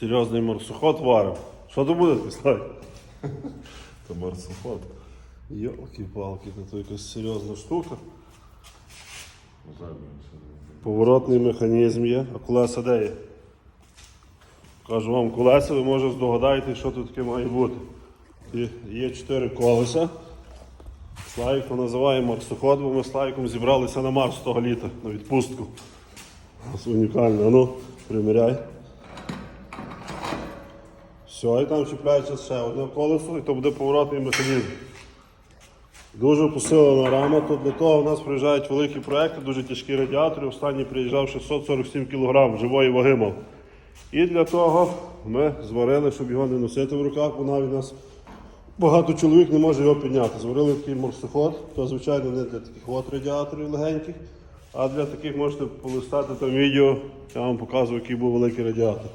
Серйозний марсоход варив. Що то буде післати? Це марсоход. Йолки-палки, це якась серйозна штука. Поворотний механізм є, а колеса де є? Кажу вам колеса, ви може здогадаєтесь, що тут таке має бути. І Є чотири колеса. Славік то називає марсоход, бо ми з Славіком зібралися на Марс того літа на відпустку. Це унікально. А ну, приміряй. Все, і там чіпляється ще одне колесо, і то буде поворотний механізм. Дуже посилена рама. Тут для того у нас приїжджають великі проекти, дуже тяжкі радіатори. Останній приїжджав 647 кг живої ваги мав. І для того ми зварили, щоб його не носити в руках, бо навіть нас багато чоловік не може його підняти. Зварили такий марсоход, то звичайно не для таких от радіаторів легеньких, а для таких можете полистати там відео, я вам показую, який був великий радіатор.